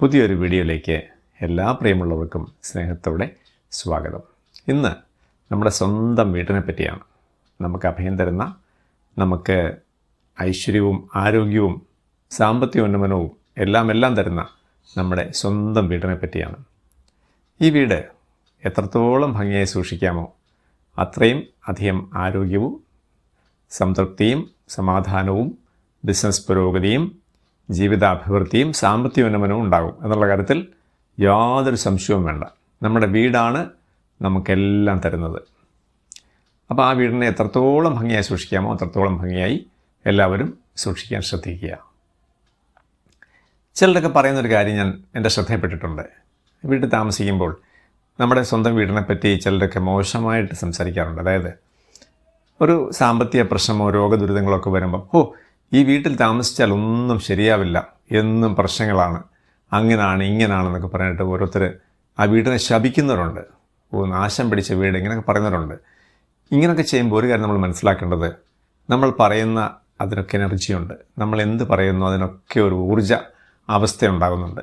പുതിയൊരു വീഡിയോയിലേക്ക് എല്ലാ പ്രിയമുള്ളവർക്കും സ്നേഹത്തോടെ സ്വാഗതം. ഇന്ന് നമ്മുടെ സ്വന്തം വീട്ടിനെ പറ്റിയാണ് നമുക്ക് അഭയം തരുന്ന നമുക്ക് ഐശ്വര്യവും ആരോഗ്യവും സാമ്പത്തിക ഉന്നമനവും എല്ലാം എല്ലാം തരുന്ന നമ്മുടെ സ്വന്തം വീടിനെ പറ്റിയാണ്. ഈ വീട് എത്രത്തോളം ഭംഗിയായി സൂക്ഷിക്കാമോ അത്രയും അധികം ആരോഗ്യവും സംതൃപ്തിയും സമാധാനവും ബിസിനസ് പുരോഗതിയും ജീവിതാഭിവൃദ്ധിയും സാമ്പത്തിക ഉന്നമനവും ഉണ്ടാകും. എന്നുള്ള കാര്യത്തിൽ യാതൊരു സംശയവും വേണ്ട. നമ്മുടെ വീടാണ് നമുക്കെല്ലാം തരുന്നത്. അപ്പോൾ ആ വീടിനെ എത്രത്തോളം ഭംഗിയായി സൂക്ഷിക്കാമോ അത്രത്തോളം ഭംഗിയായി എല്ലാവരും സൂക്ഷിക്കാൻ ശ്രദ്ധിക്കുക. ചിലരൊക്കെ പറയുന്നൊരു കാര്യം ഞാൻ എന്റെ ശ്രദ്ധയിൽപ്പെട്ടിട്ടുണ്ട്. വീട്ടിൽ താമസിക്കുമ്പോൾ നമ്മുടെ സ്വന്തം വീടിനെ പറ്റി ചിലരൊക്കെ മോശമായിട്ട് സംസാരിക്കാറുണ്ട്. അതായത് ഒരു സാമ്പത്തിക പ്രശ്നമോ രോഗദുരിതങ്ങളോ ഒക്കെ വരുമ്പോൾ ഓ ഈ വീട്ടിൽ താമസിച്ചാൽ ഒന്നും ശരിയാവില്ല. എന്നും പ്രശ്നങ്ങളാണ്. അങ്ങനാണ് ഇങ്ങനാണെന്നൊക്കെ പറഞ്ഞിട്ട് ഓരോരുത്തർ ആ വീട്ടിനെ ശപിക്കുന്നവരുണ്ട്. ഓ നാശം പിടിച്ച വീട് ഇങ്ങനെയൊക്കെ പറയുന്നവരുണ്ട്. ഇങ്ങനെയൊക്കെ ചെയ്യുമ്പോൾ ഒരു കാര്യം നമ്മൾ മനസ്സിലാക്കേണ്ടത് നമ്മൾ പറയുന്ന അതിനൊക്കെ എനർജിയുണ്ട്. നമ്മൾ എന്ത് പറയുന്നു അതിനൊക്കെ ഒരു ഊർജ അവസ്ഥ ഉണ്ടാകുന്നുണ്ട്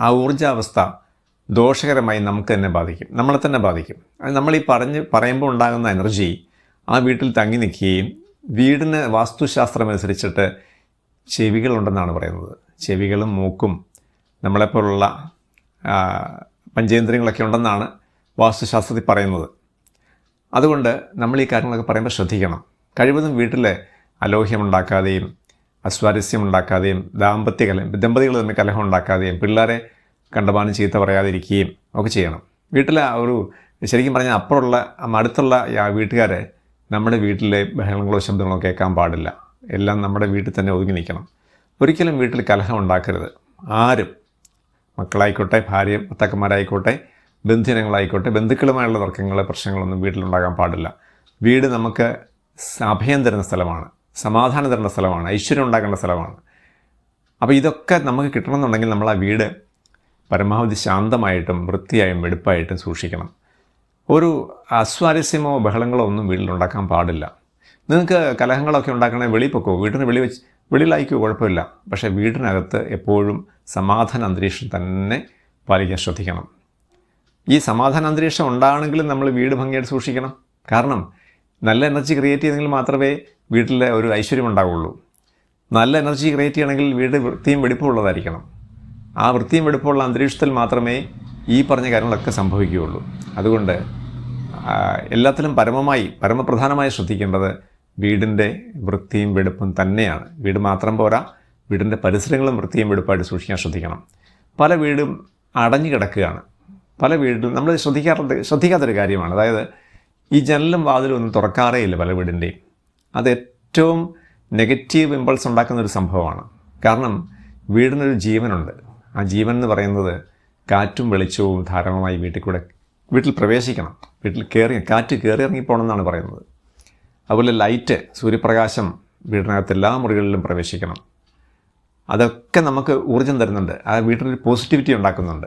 ആ ഊർജാവസ്ഥ ദോഷകരമായി നമുക്ക് തന്നെ ബാധിക്കും. നമ്മളെ തന്നെ ബാധിക്കും. നമ്മൾ ഈ പറഞ്ഞ് പറയുമ്പോൾ ഉണ്ടാകുന്ന എനർജി ആ വീട്ടിൽ തങ്ങി നിൽക്കുകയും വീടിന് വാസ്തുശാസ്ത്രം അനുസരിച്ചിട്ട് ചെവികളുണ്ടെന്നാണ് പറയുന്നത്. ചെവികളും മൂക്കും നമ്മളെപ്പോലുള്ള പഞ്ചേന്ദ്രിയങ്ങളൊക്കെ ഉണ്ടെന്നാണ് വാസ്തുശാസ്ത്രത്തിൽ പറയുന്നത്. അതുകൊണ്ട് നമ്മൾ ഈ കാര്യങ്ങളൊക്കെ പറയുമ്പോൾ ശ്രദ്ധിക്കണം. കഴിവതും വീട്ടിൽ അലോഹ്യമുണ്ടാക്കാതെയും അസ്വാരസ്യം ഉണ്ടാക്കാതെയും ദാമ്പത്യ കലഹം ദമ്പതികൾ തമ്മിൽ കലഹം ഉണ്ടാക്കാതെയും പിള്ളേരെ കണ്ടമാനം ചീത്ത പറയാതിരിക്കുകയും ഒക്കെ ചെയ്യണം. വീട്ടിലെ ഒരു ശരിക്കും പറഞ്ഞാൽ അപ്പുറമുള്ള അടുത്തുള്ള വീട്ടുകാരെ നമ്മുടെ വീട്ടിലെ ബഹളങ്ങളോ ശബ്ദങ്ങളോ കേൾക്കാൻ പാടില്ല. എല്ലാം നമ്മുടെ വീട്ടിൽ തന്നെ ഒതുങ്ങി നിൽക്കണം. ഒരിക്കലും വീട്ടിൽ കലഹം ഉണ്ടാക്കരുത്. ആരും മക്കളായിക്കോട്ടെ ഭാര്യ ഭർത്താക്കന്മാരായിക്കോട്ടെ ബന്ധുജനങ്ങളായിക്കോട്ടെ ബന്ധുക്കളുമായുള്ള തർക്കങ്ങൾ പ്രശ്നങ്ങളൊന്നും വീട്ടിലുണ്ടാകാൻ പാടില്ല. വീട് നമുക്ക് അഭയം തരുന്ന സ്ഥലമാണ് സമാധാനം തരുന്ന സ്ഥലമാണ് ഐശ്വര്യം ഉണ്ടാക്കേണ്ട സ്ഥലമാണ്. അപ്പോൾ ഇതൊക്കെ നമുക്ക് കിട്ടണമെന്നുണ്ടെങ്കിൽ നമ്മൾ ആ വീട് പരമാവധി ശാന്തമായിട്ടും വൃത്തിയായും വെടുപ്പായിട്ടും സൂക്ഷിക്കണം. ഒരു അസ്വാരസ്യമോ ബഹളങ്ങളോ ഒന്നും വീട്ടിലുണ്ടാക്കാൻ പാടില്ല. നിങ്ങൾക്ക് കലഹങ്ങളൊക്കെ ഉണ്ടാക്കണേ വെളിയിൽ പൊക്കോ? വീട്ടിന് വെളി വെച്ച് വെളിയിലായിക്കോ? കുഴപ്പമില്ല. പക്ഷേ വീടിനകത്ത് എപ്പോഴും സമാധാന അന്തരീക്ഷം തന്നെ പാലിക്കാൻ ശ്രദ്ധിക്കണം. ഈ സമാധാന അന്തരീക്ഷം ഉണ്ടാകണമെങ്കിലും നമ്മൾ വീട് ഭംഗിയായിട്ട് സൂക്ഷിക്കണം. കാരണം നല്ല എനർജി ക്രിയേറ്റ് ചെയ്തെങ്കിൽ മാത്രമേ വീട്ടിലെ ഒരു ഐശ്വര്യം ഉണ്ടാവുള്ളൂ. നല്ല എനർജി ക്രിയേറ്റ് ചെയ്യണമെങ്കിൽ വീട് വൃത്തിയും വെടിപ്പുള്ളതായിരിക്കണം ആ വൃത്തിയും വെടിപ്പുള്ള അന്തരീക്ഷത്തിൽ മാത്രമേ ഈ പറഞ്ഞ കാര്യങ്ങളൊക്കെ സംഭവിക്കുകയുള്ളൂ. അതുകൊണ്ട് എല്ലാത്തിലും പരമമായി പരമപ്രധാനമായി ശ്രദ്ധിക്കേണ്ടത് വീടിന്റെ വൃത്തിയും വെടുപ്പും തന്നെയാണ്. വീട് മാത്രം പോരാ വീടിന്റെ പരിസരങ്ങളും വൃത്തിയും വെടുപ്പായിട്ട് സൂക്ഷിക്കാൻ ശ്രദ്ധിക്കണം. പല വീടും അടഞ്ഞു കിടക്കുകയാണ്. പല വീടും നമ്മൾ ശ്രദ്ധിക്കാറുണ്ട് ശ്രദ്ധിക്കാത്തൊരു കാര്യമാണ്. അതായത് ഈ ജനലും വാതിലും ഒന്നും തുറക്കാറേ ഇല്ല പല വീടിന്റെയും അത് ഏറ്റവും നെഗറ്റീവ് ഇമ്പൾസ് ഉണ്ടാക്കുന്ന ഒരു സംഭവമാണ്. കാരണം വീടിനൊരു ജീവനുണ്ട്. ആ ജീവൻ എന്ന് പറയുന്നത് കാറ്റും വെളിച്ചവും ധാരാളമായി വീട്ടിൽ കൂടെ വീട്ടിൽ പ്രവേശിക്കണം. വീട്ടിൽ കയറി കാറ്റ് കയറി ഇറങ്ങിപ്പോകണമെന്നാണ് പറയുന്നത്. അതുപോലെ ലൈറ്റ് സൂര്യപ്രകാശം വീടിനകത്ത് എല്ലാ മുറികളിലും പ്രവേശിക്കണം. അതൊക്കെ നമുക്ക് ഊർജം തരുന്നുണ്ട്. ആ വീട്ടിലൊരു പോസിറ്റിവിറ്റി ഉണ്ടാക്കുന്നുണ്ട്.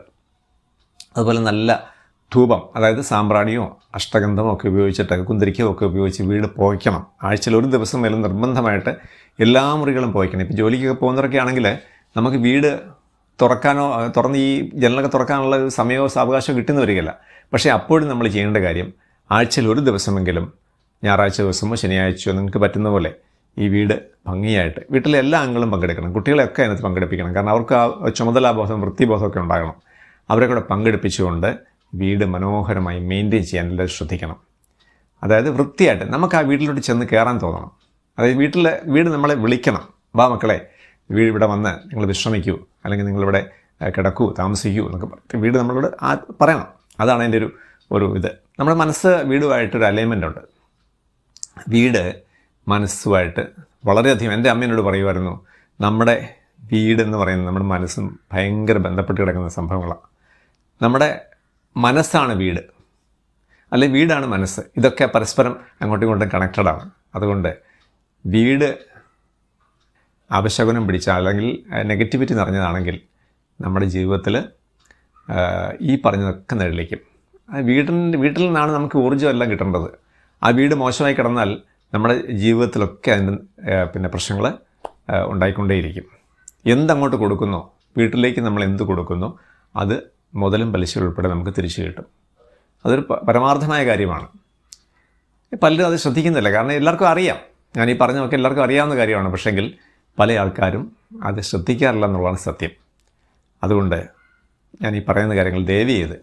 അതുപോലെ നല്ല ധൂപം അതായത് സാമ്പ്രാണിയോ അഷ്ടഗന്ധമോ ഒക്കെ ഉപയോഗിച്ചിട്ട് കുന്തിരിക്കോ ഒക്കെ ഉപയോഗിച്ച് വീട് പോയിക്കണം. ആഴ്ചയിൽ ഒരു ദിവസം മേലും നിർബന്ധമായിട്ട് എല്ലാ മുറികളും പോയിക്കണം. ഇപ്പോൾ ജോലിക്കൊക്കെ പോകുന്നവരൊക്കെ ആണെങ്കിൽ നമുക്ക് വീട് തുറക്കാനോ തുറന്ന് ഈ ജനലൊക്കെ തുറക്കാനുള്ള സമയമോ അവകാശമോ കിട്ടുന്ന വരികയില്ല പക്ഷേ അപ്പോഴും നമ്മൾ ചെയ്യേണ്ട കാര്യം ആഴ്ചയിൽ ഒരു ദിവസമെങ്കിലും ഞായറാഴ്ച ദിവസമോ ശനിയാഴ്ചയോ നിങ്ങൾക്ക് പറ്റുന്ന പോലെ ഈ വീട് ഭംഗിയായിട്ട് വീട്ടിലെ എല്ലാ അംഗങ്ങളും പങ്കെടുക്കണം. കുട്ടികളെയൊക്കെ അതിനകത്ത് പങ്കെടുപ്പിക്കണം. കാരണം അവർക്ക് ആ ചുമതലാബോധം വൃത്തിബോധമൊക്കെ ഉണ്ടാകണം. അവരെ കൂടെ പങ്കെടുപ്പിച്ചുകൊണ്ട് വീട് മനോഹരമായി മെയിന്റെയിൻ ചെയ്യാൻ എല്ലാവരും ശ്രദ്ധിക്കണം. അതായത് വൃത്തിയായിട്ട് നമുക്ക് ആ വീട്ടിലോട്ട് ചെന്ന് കയറാൻ തോന്നണം. അതായത് വീട്ടിലെ വീട് നമ്മളെ വിളിക്കണം. വാ മക്കളെ വീട് ഇവിടെ വന്ന് നിങ്ങൾ വിശ്രമിക്കൂ അല്ലെങ്കിൽ നിങ്ങളിവിടെ കിടക്കൂ താമസിക്കൂ എന്നൊക്കെ പറയും വീട് നമ്മളോട് ആ പറയണം. അതാണ് എന്റെ ഒരു ഒരു ഇത്. നമ്മുടെ മനസ്സ് വീടുമായിട്ടൊരു അലൈൻമെന്റ് ഉണ്ട്. വീട് മനസ്സുമായിട്ട് വളരെയധികം എന്റെ അമ്മേനോട് പറയുമായിരുന്നു നമ്മുടെ വീടെന്ന് പറയുന്നത് നമ്മുടെ മനസ്സും ഭയങ്കര ബന്ധപ്പെട്ട് കിടക്കുന്ന സംഭവങ്ങളാണ്. നമ്മുടെ മനസ്സാണ് വീട്. അല്ലെങ്കിൽ വീടാണ് മനസ്സ്. ഇതൊക്കെ പരസ്പരം അങ്ങോട്ടും ഇങ്ങോട്ടും കണക്റ്റഡാണ് അതുകൊണ്ട് വീട് അപശകുനം പിടിച്ച അല്ലെങ്കിൽ നെഗറ്റിവിറ്റി നിറഞ്ഞതാണെങ്കിൽ നമ്മുടെ ജീവിതത്തിൽ ഈ പറഞ്ഞതൊക്കെ നിഴലിക്കും വീടിന്റെ വീട്ടിൽ നിന്നാണ് നമുക്ക് ഊർജം എല്ലാം കിട്ടേണ്ടത്. ആ വീട് മോശമായി കിടന്നാൽ നമ്മുടെ ജീവിതത്തിലൊക്കെ അതിന്റെ പിന്നെ പ്രശ്നങ്ങൾ ഉണ്ടായിക്കൊണ്ടേയിരിക്കും. എന്തങ്ങോട്ട് കൊടുക്കുന്നു വീട്ടിലേക്ക് നമ്മൾ എന്ത് കൊടുക്കുന്നു അത് മുതലും പലിശ ഉൾപ്പെടെ നമുക്ക് തിരിച്ചു കിട്ടും. അതൊരു പരമാർത്ഥമായ കാര്യമാണ്. പലരും അത് ശ്രദ്ധിക്കുന്നില്ല. കാരണം എല്ലാവർക്കും അറിയാം. ഞാൻ ഈ പറഞ്ഞതൊക്കെ എല്ലാവർക്കും അറിയാവുന്ന കാര്യമാണ്. പക്ഷെങ്കിൽ പല ആൾക്കാരും അത് ശ്രദ്ധിക്കാറില്ല എന്നുള്ളതാണ് സത്യം. അതുകൊണ്ട് ഞാൻ ഈ പറയുന്ന കാര്യങ്ങൾ ദയവ് ചെയ്ത്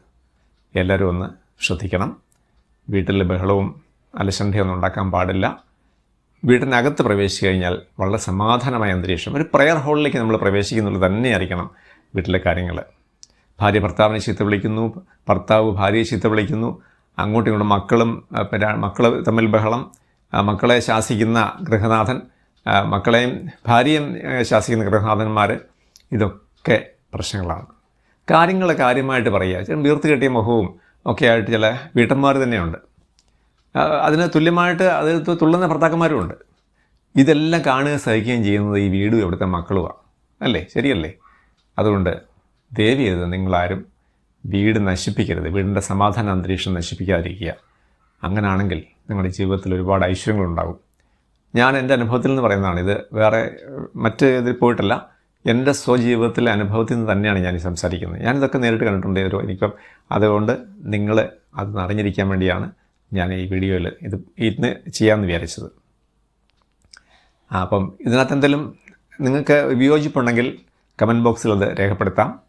എല്ലാവരും ഒന്ന് ശ്രദ്ധിക്കണം. വീട്ടിൽ ബഹളവും അലസന്ധിയൊന്നും ഉണ്ടാക്കാൻ പാടില്ല. വീടിനകത്ത് പ്രവേശിച്ചു കഴിഞ്ഞാൽ വളരെ സമാധാനമായ അന്തരീക്ഷം ഒരു പ്രെയർ ഹോളിലേക്ക് നമ്മൾ പ്രവേശിക്കുന്നുള്ളത് തന്നെയായിരിക്കണം വീട്ടിലെ കാര്യങ്ങൾ. ഭാര്യ ഭർത്താവിനെ ചീത്ത വിളിക്കുന്നു ഭർത്താവ് ഭാര്യയെ ചീത്ത വിളിക്കുന്നു അങ്ങോട്ടും ഇങ്ങോട്ടും മക്കളും മക്കൾ തമ്മിൽ ബഹളം മക്കളെ ശാസിക്കുന്ന ഗൃഹനാഥൻ മക്കളെയും ഭാര്യയും ശാസിക്കുന്ന ഗൃഹനാഥന്മാർ ഇതൊക്കെ പ്രശ്നങ്ങളാണ്. കാര്യങ്ങൾ കാര്യമായിട്ട് പറയുക. ചില വീർത്ത് കെട്ടിയ മുഖവും ഒക്കെ ആയിട്ട് ചില വീട്ടന്മാർ തന്നെയുണ്ട്. അതിന് തുല്യമായിട്ട് അതിൽ തുള്ളുന്ന ഭർത്താക്കന്മാരുമുണ്ട് ഇതെല്ലാം കാണുക സഹിക്കുകയും ചെയ്യുന്നത് ഈ വീടും ഇവിടുത്തെ മക്കളുമാണ് അല്ലേ? ശരിയല്ലേ? അതുകൊണ്ട് ദേവി ചെയ്ത് നിങ്ങളാരും വീട് നശിപ്പിക്കരുത്. വീടിന്റെ സമാധാന അന്തരീക്ഷം നശിപ്പിക്കാതിരിക്കുക. അങ്ങനെയാണെങ്കിൽ നിങ്ങളുടെ ജീവിതത്തിൽ ഒരുപാട് ഐശ്വര്യങ്ങളുണ്ടാകും. ഞാൻ എന്റെ അനുഭവത്തിൽ നിന്ന് പറയുന്നതാണ്. ഇത് വേറെ മറ്റ് ഇതിൽ പോയിട്ടല്ല. എന്റെ സ്വജീവിതത്തിലെ അനുഭവത്തിൽ നിന്ന് തന്നെയാണ് ഞാൻ സംസാരിക്കുന്നത്. ഞാനിതൊക്കെ നേരിട്ട് കണ്ടിട്ടുണ്ട്. ഒരു എനിക്കും അതുകൊണ്ട് നിങ്ങൾ അത് അറിഞ്ഞിരിക്കാൻ വേണ്ടിയാണ് ഞാൻ ഈ വീഡിയോയിൽ ഇത് ഇന്ന് ചെയ്യാമെന്ന് വിചാരിച്ചത്. അപ്പം ഇതിനകത്ത് എന്തെങ്കിലും നിങ്ങൾക്ക് വിയോജിപ്പുണ്ടെങ്കിൽ കമന്റ് ബോക്സിൽ അത് രേഖപ്പെടുത്താം.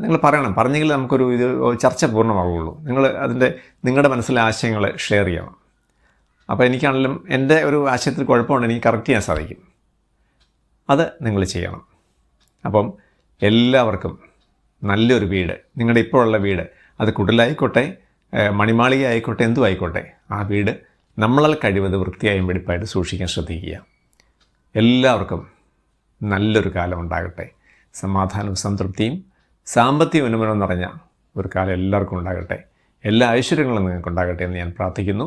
നിങ്ങൾ പറയണം. പറഞ്ഞെങ്കിൽ നമുക്കൊരു ഇത് ചർച്ച പൂർണമാവുകയുള്ളൂ നിങ്ങൾ അതിന്റെ നിങ്ങളുടെ മനസ്സിലെ ആശയങ്ങൾ ഷെയർ ചെയ്യണം. അപ്പോൾ എനിക്കാണെങ്കിലും എന്റെ ഒരു ആശയത്തിൽ കുഴപ്പമുണ്ട് എനിക്ക് കറക്റ്റ് ചെയ്യാൻ സാധിക്കും. അത് നിങ്ങൾ ചെയ്യണം. അപ്പം എല്ലാവർക്കും നല്ലൊരു വീട് നിങ്ങളുടെ ഇപ്പോഴുള്ള വീട് അത് കുടലായിക്കോട്ടെ മണിമാളിക ആയിക്കോട്ടെ എന്തും ആയിക്കോട്ടെ ആ വീട് നമ്മളാൽ കഴിവത് വൃത്തിയായും വെടിപ്പായിട്ട് സൂക്ഷിക്കാൻ ശ്രദ്ധിക്കുക. എല്ലാവർക്കും നല്ലൊരു കാലം ഉണ്ടാകട്ടെ. സമാധാനവും സംതൃപ്തിയും സാമ്പത്തിക ഉന്നമനം നിറഞ്ഞ ഒരു കാലം എല്ലാവർക്കും ഉണ്ടാകട്ടെ. എല്ലാ ഐശ്വര്യങ്ങളും നിങ്ങൾക്ക് ഉണ്ടാകട്ടെ എന്ന് ഞാൻ പ്രാർത്ഥിക്കുന്നു.